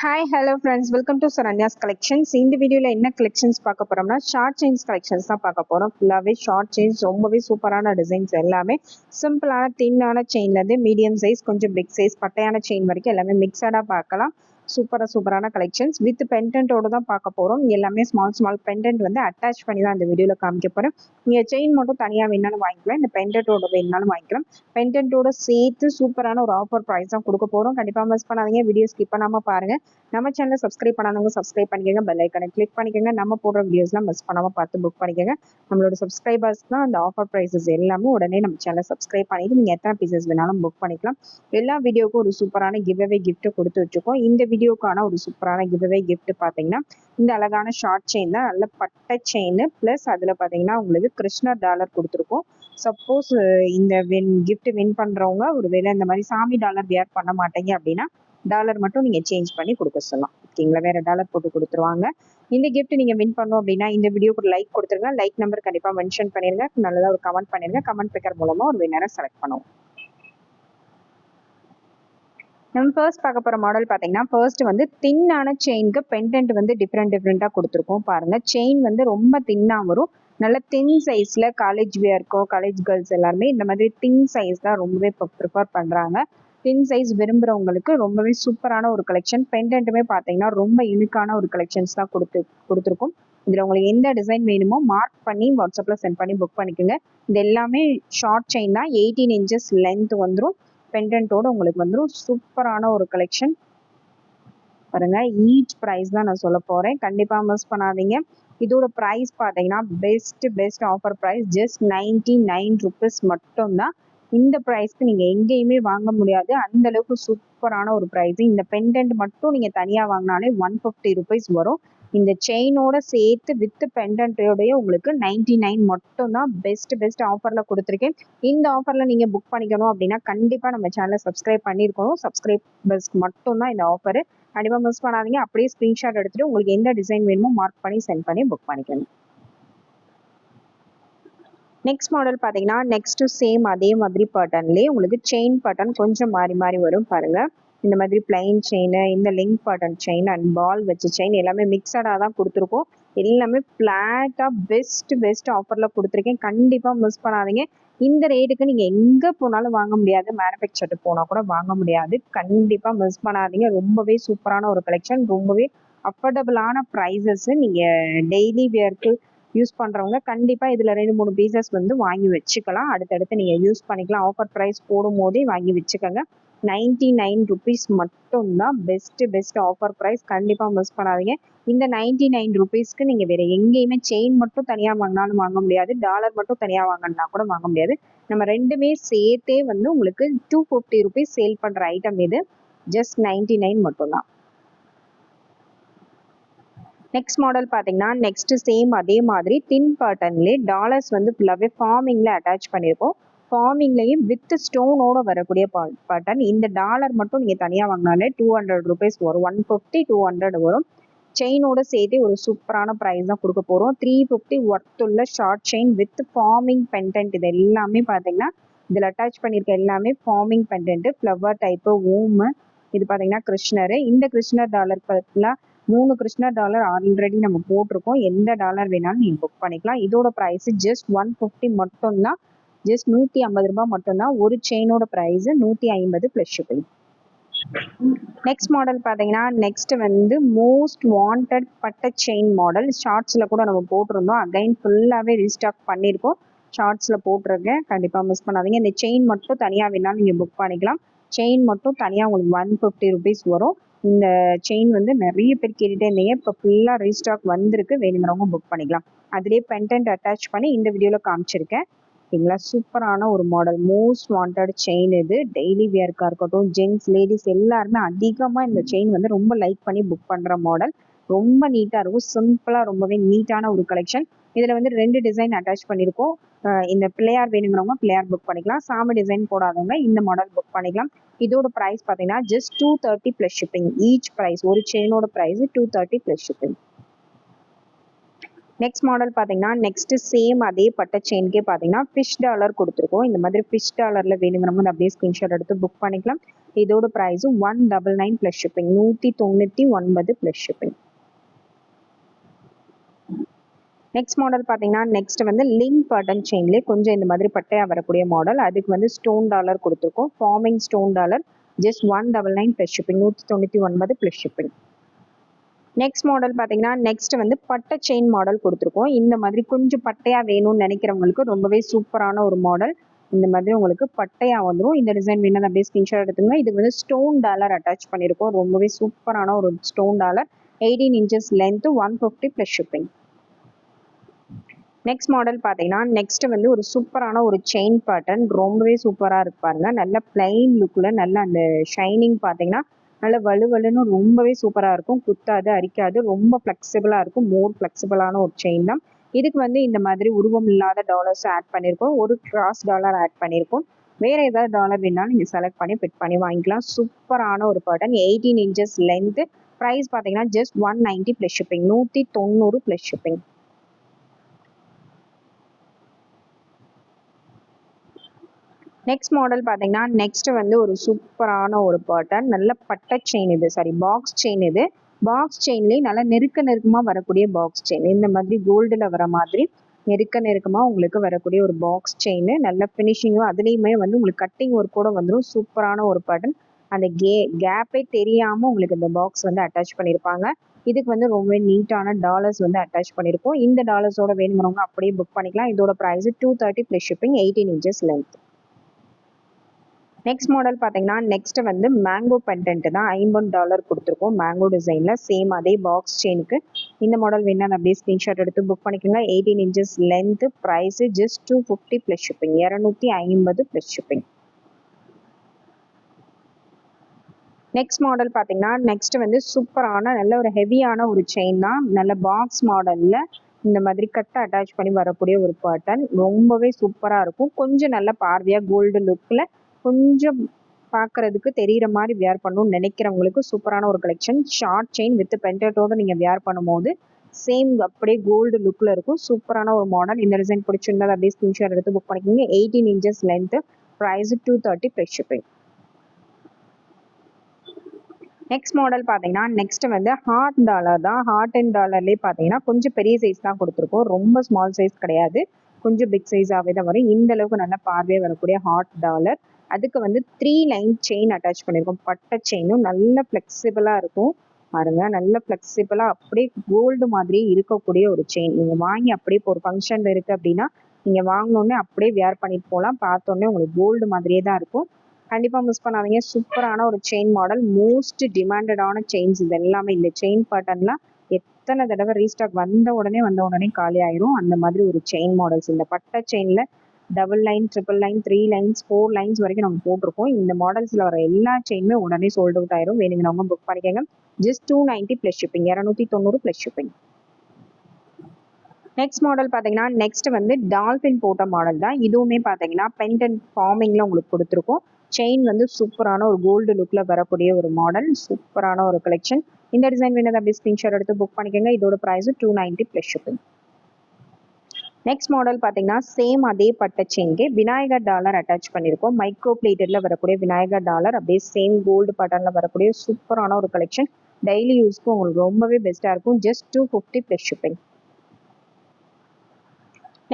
Hi hello friends welcome to Saranya's collections இந்த வீடியோவில் என்ன கலெக்ஷன்ஸ் பார்க்க போகிறோம்னா ஷார்ட் செயின்ஸ் கலெக்ஷன்ஸ் தான் பார்க்க போகிறோம் ஃபுல்லாகவே ஷார்ட் செயின்ஸ் ரொம்பவே சூப்பரான டிசைன்ஸ் எல்லாமே. சிம்பிளான தின்னான செயின்லேருந்து மீடியம் சைஸ் கொஞ்சம் பிக் சைஸ் பட்டையான செயின் வரைக்கும் எல்லாமே மிக்சடாக பார்க்கலாம். சூப்பராக சூப்பரான கலெக்ஷன்ஸ் வித் பென்டென்ட்டோட தான் பார்க்க போகிறோம் எல்லாமே ஸ்மால் ஸ்மால் பென்டென்ட் வந்து அட்டாச் பண்ணி தான் இந்த வீடியோவில் காமிக்க போகிறேன் நீங்கள் செயின் மட்டும் தனியாக வேணாலும் வாங்கிக்கலாம். இந்த பென்டென்ட்டோட வேணாலும் வாங்கிக்கலாம். பென்டென்ட்டோட சேர்த்து சூப்பரான ஒரு ஆஃபர் ப்ரைஸ் தான் கொடுக்க போகிறோம் கண்டிப்பாக மிஸ் பண்ணாதீங்க. வீடியோ ஸ்கிப் பண்ணாமல் பாருங்கள் நம்ம சேனலை சப்ஸ்கிரைப் பண்ணாதவங்க சப்ஸ்கிரைப் பண்ணிக்கோங்க. பெல் ஐக்கனை கிளிக் பண்ணிக்கோங்க. நம்ம போடுற வீடியோஸ்லாம் மிஸ் பண்ணாமல் பார்த்து புக் பண்ணிக்கோங்க. நம்மளோட சப்ஸ்கிரைபர்ஸ் தான் அந்த ஆஃபர் ப்ரைஸஸ் எல்லாமே உடனே நம்ம சேனலை சப்ஸ்கிரைப் பண்ணிட்டு நீங்கள் எத்தனை பீசஸ் வேணாலும் புக் பண்ணிக்கலாம். எல்லா வீடியோக்கும் ஒரு சூப்பரான கிவ் அவே கிஃப்ட் கொடுத்து வச்சுருக்கோம். இந்த வீடியோக்கான ஒரு சூப்பரான கிவ்வே கிஃப்ட் பார்த்தீங்கன்னா இந்த அழகான ஷார்ட் செயின் தான். நல்ல பட்டை செயின் ப்ளஸ் அதில் பார்த்தீங்கன்னா உங்களுக்கு கிருஷ்ணர் டாலர் கொடுத்துருக்கோம். சப்போஸ் இந்த வின் கிஃப்ட் வின் பண்ணுறவங்க ஒரு வேளை இந்த மாதிரி சாமி டாலர் வேர் பண்ண மாட்டீங்க அப்படின்னா டாலர் மட்டும் நீங்கள் சேஞ்ச் பண்ணி கொடுக்க சொல்லலாம். ஓகேங்களா வேற டாலர் போட்டு கொடுத்துருவாங்க. இந்த கிஃப்ட் நீங்கள் வின் பண்ணோம் அப்படின்னா இந்த வீடியோக்கு ஒரு லைக் கொடுத்துருங்க. லைக் நம்பர் கண்டிப்பாக மென்ஷன் பண்ணிருங்க. நல்லதாக ஒரு கமெண்ட் பண்ணிருங்க. கமெண்ட் பேக்கர் மூலமாக ஒரு வின்னரை செலக்ட் பண்ணுவோம். நம்ம ஃபர்ஸ்ட் பார்க்க போகிற மாடல் பார்த்தீங்கன்னா ஃபர்ஸ்ட் வந்து தின்னான செயினுக்கு பெண்டன்ட் வந்து டிஃப்ரெண்ட் டிஃப்ரெண்ட்டாக கொடுத்துருக்கோம். பாருங்கள் செயின் வந்து ரொம்ப தின்னாக வரும். நல்ல தின் சைஸில் காலேஜ் வியர்க்கோ காலேஜ் கேர்ள்ஸ் எல்லாருமே இந்த மாதிரி தின் சைஸ் தான் ரொம்பவே இப்போ ப்ரிஃபர் பண்ணுறாங்க தின் சைஸ் விரும்புகிறவங்களுக்கு ரொம்பவே சூப்பரான ஒரு கலெக்ஷன் பெண்டன்ட்டுமே பார்த்தீங்கன்னா ரொம்ப யூனிக்கான ஒரு கலெக்ஷன்ஸ் தான் கொடுத்து கொடுத்துருக்கோம். இதில் உங்களுக்கு எந்த டிசைன் வேணுமோ மார்க் பண்ணி வாட்ஸ்அப்பில் சென்ட் பண்ணி புக் பண்ணிக்கோங்க. இது எல்லாமே ஷார்ட் செயின் தான். எயிட்டீன் இன்ச்சஸ் லென்த் வந்துடும் பெண்டன்ட்டோட உங்களுக்கு வந்துடும் சூப்பரான ஒரு கலெக்ஷன் பாருங்க ஈச் ப்ரைஸ் தான் நான் சொல்ல போகிறேன் கண்டிப்பாக மிஸ் பண்ணாதீங்க. இதோட ப்ரைஸ் பார்த்தீங்கன்னா best best offer price just ninety nine rupees மட்டும்தான். இந்த ப்ரைஸ்க்கு நீங்கள் எங்கேயுமே வாங்க முடியாது. அந்த அளவுக்கு சூப்பரான ஒரு ப்ரைஸ் இந்த பெண்டன்ட் மட்டும் நீங்கள் தனியாக வாங்கினாலே ஒன் ஃபிஃப்டி ருபீஸ் வரும். இந்த செயினோட சேர்த்து வித் பெண்டன்ட்டோடய உங்களுக்கு நைன்டி நைன் மட்டும்தான் பெஸ்ட் பெஸ்ட் ஆஃபரில் கொடுத்துருக்கேன். இந்த ஆஃபரில் நீங்கள் புக் பண்ணிக்கணும் அப்படின்னா கண்டிப்பாக நம்ம சேனலை சப்ஸ்கிரைப் பண்ணியிருக்கணும். சப்ஸ்கிரைபர்ஸ்க்கு மட்டும் தான் இந்த ஆஃபரு கண்டிப்பாக மிஸ் பண்ணாதீங்க. அப்படியே ஸ்க்ரீன்ஷாட் எடுத்துகிட்டு உங்களுக்கு எந்த டிசைன் வேணுமோ மார்க் பண்ணி சென்ட் பண்ணி புக் பண்ணிக்கணும். நெக்ஸ்ட் மாடல் பார்த்தீங்கன்னா நெக்ஸ்ட் சேம் அதே மாதிரி பட்டன்லேயே உங்களுக்கு செயின் பட்டன் கொஞ்சம் மாறி மாறி வரும் பாருங்கள் இந்த மாதிரி பிளைன் செயின் இந்த link button chain and ball வச்ச செயின் எல்லாமே மிக்சடாக தான் கொடுத்துருக்கோம். எல்லாமே ஃப்ளாட்டாக பெஸ்ட் பெஸ்ட் ஆஃபரில் கொடுத்துருக்கேன். கண்டிப்பாக மிஸ் பண்ணாதீங்க. இந்த ரேட்டுக்கு நீங்கள் எங்கே போனாலும் வாங்க முடியாது. மேனுஃபேக்சர்ட்டு போனால் கூட வாங்க முடியாது. கண்டிப்பாக மிஸ் பண்ணாதீங்க. ரொம்பவே சூப்பரான ஒரு கலெக்ஷன் ரொம்பவே அஃபோர்டபுளான ப்ரைஸஸ் நீங்கள் டெய்லி வியர்க்கு யூஸ் பண்ணுறவங்க கண்டிப்பாக இதில் ரெண்டு மூணு பீசஸ் வந்து வாங்கி வச்சுக்கலாம். அடுத்தடுத்து நீங்கள் யூஸ் பண்ணிக்கலாம். ஆஃபர் ப்ரைஸ் போடும் போதே வாங்கி வச்சுக்கோங்க. நைன்டி நைன் ருபீஸ் மட்டும்தான் பெஸ்ட்டு பெஸ்ட் ஆஃபர் ப்ரைஸ் கண்டிப்பாக மிஸ் பண்ணாதீங்க. இந்த நைன்டி நைன் ருபீஸ்க்கு நீங்கள் வேறு எங்கேயுமே செயின் மட்டும் தனியாக வாங்கினாலும் வாங்க முடியாது. டாலர் மட்டும் தனியாக வாங்கினா கூட வாங்க முடியாது. நம்ம ரெண்டுமே சேர்த்தே வந்து உங்களுக்கு டூ ஃபிஃப்டி ருபீஸ் சேல் பண்ணுற ஐட்டம் இது. ஜஸ்ட் நைன்டி நைன் மட்டும்தான். நெக்ஸ்ட் மாடல் பார்த்தீங்கன்னா நெக்ஸ்ட் சேம் அதே மாதிரி தின் பேட்டர்ன்லேயே டாலர்ஸ் வந்து ஃபுல்லாகவே ஃபார்மிங்கில் அட்டாச் பண்ணியிருக்கோம் ஃபார்மிங்லேயும் வித் ஸ்டோனோட வரக்கூடிய பேட்டர்ன் இந்த டாலர் மட்டும் நீங்கள் தனியாக வாங்கினாலே டூ ஹண்ட்ரட் ருபீஸ் வரும். ஒன் ஃபிஃப்டி டூ ஹண்ட்ரட் வரும். செயினோட சேர்த்து ஒரு சூப்பரான ப்ரைஸ் தான் கொடுக்க போகிறோம் three fifty ஒர்த்துள்ள short chain with forming pendant இது எல்லாமே பார்த்தீங்கன்னா இதில் அட்டாச் பண்ணியிருக்க எல்லாமே ஃபார்மிங் பென்டென்ட் ஃப்ளவர் டைப்பு ஓமு இது பார்த்தீங்கன்னா கிருஷ்ணர். இந்த கிருஷ்ணர் டாலர் பார்த்தீங்கன்னா மூணு கிருஷ்ணர் டாலர் ஆல்ரெடி நம்ம போட்டிருக்கோம். எந்த டாலர் வேணாலும் நீங்கள் புக் பண்ணிக்கலாம். இதோட ப்ரைஸ் ஜஸ்ட் ஒன் ஃபிஃப்டி மட்டும்தான் ஜஸ்ட் நூற்றி ஐம்பது ரூபாய் மட்டும்தான் ஒரு செயினோட ப்ரைஸ் நூற்றி ஐம்பது ப்ளஸ் ஷிப்பிங் நெக்ஸ்ட் மாடல் பார்த்தீங்கன்னா நெக்ஸ்ட் வந்து மோஸ்ட் வாண்டட் பட்ட செயின் மாடல் ஷார்ட்ஸில் கூட நம்ம போட்டிருந்தோம். அகைன் ஃபுல்லாகவே ரீஸ்டாக் பண்ணியிருக்கோம். ஷார்ட்ஸில் போட்டிருக்கேன். கண்டிப்பாக மிஸ் பண்ணாதீங்க. இந்த செயின் மட்டும் தனியாக வேணாலும் நீங்கள் புக் பண்ணிக்கலாம். செயின் மட்டும் தனியாக உங்களுக்கு ஒன் ஃபிஃப்டி ருபீஸ் வரும். இந்த செயின் வந்து நிறைய பேர் கேட்டுகிட்டே இருந்தீங்க. இப்போ ஃபுல்லாக ரீஸ்டாக் வந்திருக்கு. வேணுங்கிறவங்க புக் பண்ணிக்கலாம். அதிலே பென்டென்ட் அட்டாச் பண்ணி இந்த வீடியோவில் காமிச்சிருக்கேன். ஓகேங்களா சூப்பரான ஒரு மாடல் மோஸ்ட் வாண்டட் செயின் இது. டெய்லி வியர்க்காக இருக்கட்டும் ஜென்ட்ஸ் லேடிஸ் எல்லாருமே அதிகமாக இந்த செயின் வந்து ரொம்ப லைக் பண்ணி புக் பண்ணுற மாடல் ரொம்ப நீட்டாக இருக்கும். சிம்பிளாக ரொம்பவே நீட்டான ஒரு கலெக்ஷன் இதில் வந்து ரெண்டு டிசைன் அட்டாச் பண்ணியிருக்கோம் இந்த பிள்ளையார் வேணுங்கிறவங்க பிள்ளையார் புக் பண்ணிக்கலாம். சாமி டிசைன் போடாதவங்க இந்த மாடல் புக் பண்ணிக்கலாம். இதோட ப்ரைஸ் பார்த்தீங்கன்னா just two thirty plus shipping each price ஒரு செயினோட price two thirty plus shipping next model பார்த்தீங்கன்னா நெக்ஸ்ட் சேம் அதே பட்ட செயின்கே பார்த்தீங்கன்னா ஃபிஷ் டாலர் கொடுத்துருக்கோம். இந்த மாதிரி ஃபிஷ் டாலரில் வேணுங்கிறவங்க அப்படியே ஸ்க்ரீன்ஷாட் எடுத்து புக் பண்ணிக்கலாம். இதோட ப்ரைஸும் one double nine plus shipping நூற்றி தொண்ணூற்றி ஒன்பது ப்ளஸ் ஷிப்பிங் நெக்ஸ்ட் மாடல் பார்த்தீங்கன்னா நெக்ஸ்ட் வந்து லிங்க் பட்டன் செயின்லேயே கொஞ்சம் இந்த மாதிரி பட்டையாக வரக்கூடிய மாடல் அதுக்கு வந்து ஸ்டோன் டாலர் கொடுத்துருக்கோம். Forming stone dollar just one double nine plus shipping நூற்றி தொண்ணூற்றி ஒன்பது ப்ளஸ் ஷிப்பிங் நெக்ஸ்ட் மாடல் பார்த்தீங்கன்னா நெக்ஸ்ட் வந்து பட்டை செயின் மாடல் கொடுத்துருக்கோம். இந்த மாதிரி கொஞ்சம் பட்டையாக வேணும்னு நினைக்கிறவங்களுக்கு ரொம்பவே சூப்பரான ஒரு மாடல் இந்த மாதிரி உங்களுக்கு பட்டையாக வந்துடும் இந்த டிசைன் வேணும் அப்படியே ஸ்கிரீன்ஷாட் எடுத்துங்க. இது வந்து ஸ்டோன் டாலர் அட்டாச் பண்ணியிருக்கோம் ரொம்பவே சூப்பரான ஒரு stone dollar eighteen inches length one fifty plus shipping next model பார்த்தீங்கன்னா நெக்ஸ்ட் வந்து ஒரு சூப்பரான ஒரு செயின் பேட்டர்ன் ரொம்பவே சூப்பராக இருப்பாருங்க நல்ல பிளைன் லுக்கில் நல்ல அந்த ஷைனிங் பார்த்தீங்கன்னா நல்ல வலுவலுன்னு ரொம்பவே சூப்பராக இருக்கும். குத்தாது அரிக்காது. ரொம்ப ஃப்ளெக்சிபிளாக இருக்கும். மோர் ஃப்ளெக்சிபிளான ஒரு செயின் தான். இதுக்கு வந்து இந்த மாதிரி உருவம் இல்லாத டாலர்ஸ் ஆட் பண்ணியிருக்கோம் ஒரு கிராஸ் டாலர் ஆட் பண்ணியிருக்கோம் வேற ஏதாவது டாலர் வேணாலும் நீங்கள் செலக்ட் பண்ணி ஃபிட் பண்ணி வாங்கிக்கலாம். சூப்பரான ஒரு பர்டன் எயிட்டீன் இன்ச்சஸ் லென்த்து ப்ரைஸ் பார்த்தீங்கன்னா just one ninety plus shipping நூற்றி தொண்ணூறு ப்ளஸ் ஷிப்பிங் நெக்ஸ்ட் மாடல் பார்த்தீங்கன்னா நெக்ஸ்ட் வந்து ஒரு சூப்பரான ஒரு பேட்டர்ன் நல்ல பட்டை செயின் இது. சாரி பாக்ஸ் செயின் இது. பாக்ஸ் செயின்லேயே நல்லா நெருக்க நெருக்கமாக வரக்கூடிய பாக்ஸ் செயின் இந்த மாதிரி கோல்டில் வர மாதிரி நெருக்க நெருக்கமாக உங்களுக்கு வரக்கூடிய ஒரு பாக்ஸ் செயின் நல்ல ஃபினிஷிங்கும் அதுலேயுமே வந்து உங்களுக்கு கட்டிங் ஒர்க் கூட வந்துடும் சூப்பரான ஒரு பேட்டர்ன் அந்த கே கேப்பே தெரியாமல் உங்களுக்கு இந்த பாக்ஸ் வந்து அட்டாச் பண்ணியிருப்பாங்க இதுக்கு வந்து ரொம்ப நீட்டான டாலர்ஸ் வந்து அட்டாச் பண்ணியிருக்கோம் இந்த டாலர்ஸோட வேணுங்கிறவங்க அப்படியே புக் பண்ணிக்கலாம். இதோட price two thirty plus shipping eighteen inches length next model பார்த்தீங்கன்னா நெக்ஸ்ட் வந்து மேங்கோ பெண்டன்ட் தான் ஐம்பது டாலர் கொடுத்துருக்கோம். மேங்கோ டிசைனில் சேம் அதே பாக்ஸ் செயினுக்கு இந்த மாடல் வேணா அப்படியே ஸ்க்ரீன்ஷாட் எடுத்து புக் பண்ணிக்கோங்க. Eighteen inches length price just two fifty plus shipping இரநூத்தி ஐம்பது ப்ளஸ் ஷிப்பிங் நெக்ஸ்ட் மாடல் பார்த்தீங்கன்னா நெக்ஸ்ட் வந்து சூப்பரான நல்ல ஒரு ஹெவியான ஒரு செயின் தான். நல்ல பாக்ஸ் மாடலில் இந்த மாதிரி கட்டை அட்டாச் பண்ணி வரக்கூடிய ஒரு பேட்டர்ன் ரொம்பவே சூப்பராக இருக்கும். கொஞ்சம் நல்ல பார்வையாக கோல்டு லுக்கில் கொஞ்சம் பார்க்கறதுக்கு தெரிகிற மாதிரி வியர் பண்ணணும்னு நினைக்கிறவங்களுக்கு சூப்பரான ஒரு கலெக்ஷன் ஷார்ட் செயின் வித் பென்டோட நீங்கள் வியர் பண்ணும்போது சேம் அப்படியே கோல்டு லுக்கில் இருக்கும். சூப்பரான ஒரு மாடல் இந்த டிசைன் பிடிச்சிருந்தது அப்படியே ஸ்கிரீன்ஷாட் எடுத்து புக் பண்ணிக்கோங்க. Eighteen inches length price two thirty plus shipping next model பார்த்தீங்கன்னா நெக்ஸ்ட் வந்து ஹார்ட் டாலர் தான். ஹார்ட் அண்ட் டாலர்லேயே பார்த்தீங்கன்னா கொஞ்சம் பெரிய சைஸ் தான் கொடுத்துருக்கோம். ரொம்ப ஸ்மால் சைஸ் கிடையாது. கொஞ்சம் பிக் சைஸாகவே தான் வரும். இந்த அளவுக்கு நல்ல பார்வையாக வரக்கூடிய ஹார்ட் டாலர் அதுக்கு வந்து த்ரீ லைன் செயின் அட்டாச் பண்ணியிருக்கோம் பட்டை செயினும் நல்ல ஃப்ளெக்சிபிளாக இருக்கும். பாருங்க நல்ல ஃப்ளெக்சிபிளாக அப்படியே கோல்டு மாதிரியே இருக்கக்கூடிய ஒரு செயின் நீங்கள் வாங்கி அப்படியே இப்போ ஒரு ஃபங்க்ஷனில் இருக்குது அப்படின்னா நீங்கள் வாங்கினோடனே அப்படியே வேர் பண்ணிட்டு போகலாம். பார்த்தோன்னே உங்களுக்கு கோல்டு மாதிரியே தான் இருக்கும். கண்டிப்பாக மிஸ் பண்ணாதீங்க. சூப்பரான ஒரு செயின் மாடல் மோஸ்ட் டிமாண்டடான செயின்ஸ் இது எல்லாமே இந்த செயின் பேட்டர்ன்லாம் எத்தனை தடவை ரீஸ்டாக் வந்த உடனே வந்த உடனே காலி ஆயிரும். அந்த மாதிரி ஒரு செயின் மாடல்ஸ் இந்த பட்டை செயினில் double line triple line three lines four lines வரைக்கும் நம்ம போட்டிருக்கோம். இந்த மாடல்ஸில் வர எல்லா செயினுமே உடனே சோல்ட் அவுட் ஆயிரும். வேணுங்கிறவங்க புக் பண்ணிக்கோங்க. Just two ninety plus shipping இரநூத்தி தொண்ணூறு ப்ளஸ் ஷிப்பிங் நெக்ஸ்ட் மாடல் பார்த்தீங்கன்னா நெக்ஸ்ட் வந்து டால்ஃபின் போட்ட மாடல் தான். இதுவுமே பார்த்தீங்கன்னா பென்டன் ஃபார்மிங்கில் உங்களுக்கு கொடுத்துருக்கோம். செயின் வந்து சூப்பரான ஒரு கோல்டு லுக்கில் வரக்கூடிய ஒரு மாடல் சூப்பரான ஒரு கலெக்ஷன் இந்த டிசைன் வேணும் அப்படி ஸ்க்ரீன்ஷாட் எடுத்து புக் பண்ணிக்கோங்க. இதோட price two ninety plus shipping next model பார்த்தீங்கன்னா சேம் அதே பட்ட செயின்கே விநாயகர் டாலர் அட்டாச் பண்ணியிருக்கோம் மைக்ரோ பிளேட்டடில் வரக்கூடிய விநாயகர் டாலர் அப்படியே சேம் கோல்டு பட்டனில் வரக்கூடிய சூப்பரான ஒரு கலெக்ஷன் டெய்லி யூஸ்க்கு உங்களுக்கு ரொம்பவே பெஸ்ட்டாக இருக்கும். Just two fifty plus shipping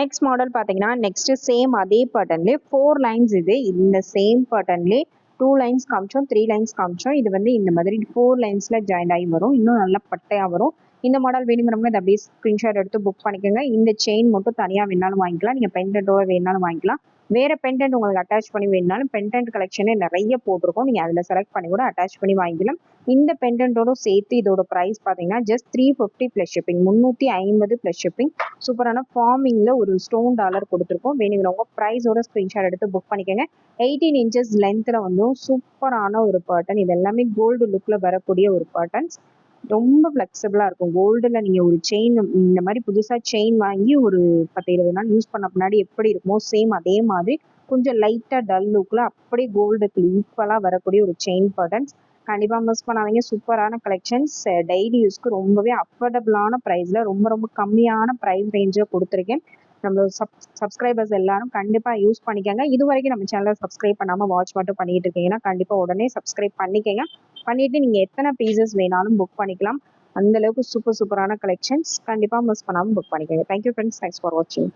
next model பார்த்தீங்கன்னா நெக்ஸ்ட் சேம் அதே பட்டன்லேயே ஃபோர் லைன்ஸ் இது. இந்த சேம் பட்டன்லேயே டூ லைன்ஸ் காமிச்சோம் த்ரீ லைன்ஸ் காமிச்சோம். இது வந்து இந்த மாதிரி ஃபோர் லைன்ஸில் ஜாயின் ஆகி வரும். இன்னும் நல்லா பட்டையாக வரும். இந்த மாடல் வேணுங்கிறவங்க இதை அப்படியே ஸ்க்ரீன்ஷாட் எடுத்து புக் பண்ணிக்கோங்க. இந்த செயின் மட்டும் தனியாக வேணாலும் வாங்கிக்கலாம். நீங்கள் பெண்டன்ட்டோட வேணாலும் வாங்கிக்கலாம். வேறு பெண்டன்ட் உங்களுக்கு அட்டாச் பண்ணி வேணுனாலும் பெண்டன்ட் கலெக்ஷனே நிறைய போட்டிருக்கோம். நீங்கள் அதில் செலக்ட் பண்ணி கூட அட்டாச் பண்ணி வாங்கிக்கலாம். இந்த பெண்டன்ட்டோட சேர்த்து இதோட ப்ரைஸ் பார்த்தீங்கன்னா just three fifty plus shipping முந்நூற்றி ஐம்பது ப்ளஸ் ஷிப்பிங் சூப்பரான ஃபார்மிங்கில் ஒரு ஸ்டோன் டாலர் கொடுத்துருக்கோம். வேணுங்கிறவங்க ப்ரைஸோட ஸ்க்ரீன்ஷாட் எடுத்து புக் பண்ணிக்கோங்க. எயிட்டீன் இன்ச்சஸ் லென்த்தில் வந்து சூப்பரான ஒரு பேட்டர்ன் இது எல்லாமே கோல்டு லுக்கில் வரக்கூடிய ஒரு பேட்டர்ன்ஸ் ரொம்ப ஃப்ளெக்சிபிளாக இருக்கும். கோல்டில் நீங்கள் ஒரு செயின் இந்த மாதிரி புதுசாக செயின் வாங்கி ஒரு பத்து இருபது நாள் யூஸ் பண்ண முன்னாடி எப்படி இருக்குமோ சேம் அதே மாதிரி கொஞ்சம் லைட்டாக டல் லுக்கில் அப்படியே கோல்டுக்கு ஈக்குவலாக வரக்கூடிய ஒரு செயின் பட்டன்ஸ் கண்டிப்பாக மிஸ் பண்ணாதீங்க. சூப்பரான கலெக்ஷன்ஸ் டெய்லி யூஸ்க்கு ரொம்பவே அஃபோர்டபுளான ப்ரைஸில் ரொம்ப ரொம்ப கம்மியான ப்ரைஸ் ரேஞ்சில் கொடுத்துருக்கேன். நம்ம சப் சப்ஸ்கிரைபர்ஸ் எல்லாரும் கண்டிப்பாக யூஸ் பண்ணிக்கோங்க. இது வரைக்கும் நம்ம சேனலை சப்ஸ்கிரைப் பண்ணாமல் வாட்ச் மட்டும் பண்ணிட்டு இருக்கீங்கன்னா கண்டிப்பாக உடனே சப்ஸ்கிரைப் பண்ணிக்கோங்க. பண்ணிட்டு நீங்கள் எத்தனை பீசஸ் வேணாலும் புக் பண்ணிக்கலாம். அந்த அளவுக்கு சூப்பர் சூப்பரான கலெக்ஷன்ஸ் கண்டிப்பாக மிஸ் பண்ணாமல் புக் பண்ணிக்கோங்க. தேங்க்யூ ஃப்ரெண்ட்ஸ் தேங்க்ஸ் ஃபார் வாட்சிங்